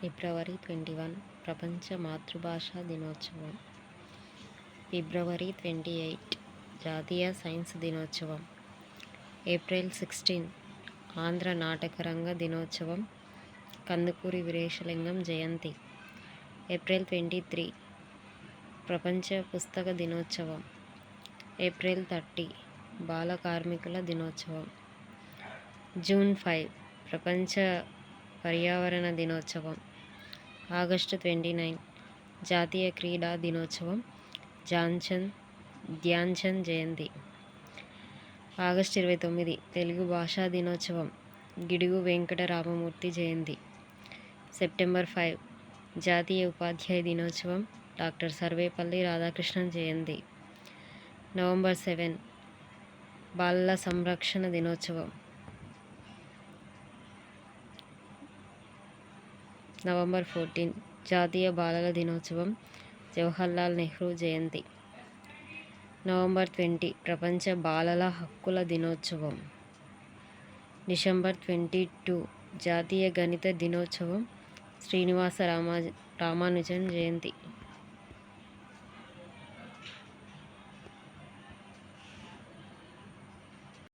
ఫిబ్రవరి twenty one ప్రపంచ మాతృభాష దినోత్సవం. ఫిబ్రవరి ట్వంటీ ఎయిట్ జాతీయ సైన్స్ దినోత్సవం. ఏప్రిల్ సిక్స్టీన్ ఆంధ్ర నాటకరంగ దినోత్సవం. కందుకూరి వీరేశలింగం జయంతి. ఏప్రిల్ ట్వంటీ త్రీ ప్రపంచ పుస్తక దినోత్సవం. ఏప్రిల్ థర్టీ బాల కార్మికుల దినోత్సవం. జూన్ ఫైవ్ ప్రపంచ పర్యావరణ దినోత్సవం. ఆగస్టు ట్వంటీ నైన్ జాతీయ క్రీడా దినోత్సవం జాన్చంద్ ధ్యాన్చంద్ జయంతి. ఆగస్టు ఇరవై తొమ్మిది తెలుగు భాషా దినోత్సవం గిడుగు వెంకట రామమూర్తి జయంతి. సెప్టెంబర్ ఫైవ్ జాతీయ ఉపాధ్యాయ దినోత్సవం డాక్టర్ సర్వేపల్లి రాధాకృష్ణన్ జయంతి. నవంబర్ సెవెన్ బాలల సంరక్షణ దినోత్సవం నవంబర్ ఫోర్టీన్ జాతీయ బాలల దినోత్సవం జవహర్లాల్ నెహ్రూ జయంతి. నవంబర్ ట్వంటీ ప్రపంచ బాలల హక్కుల దినోత్సవం. డిసెంబర్ ట్వంటీ టూ జాతీయ గణిత దినోత్సవం శ్రీనివాస రామా రామానుజన్ జయంతి.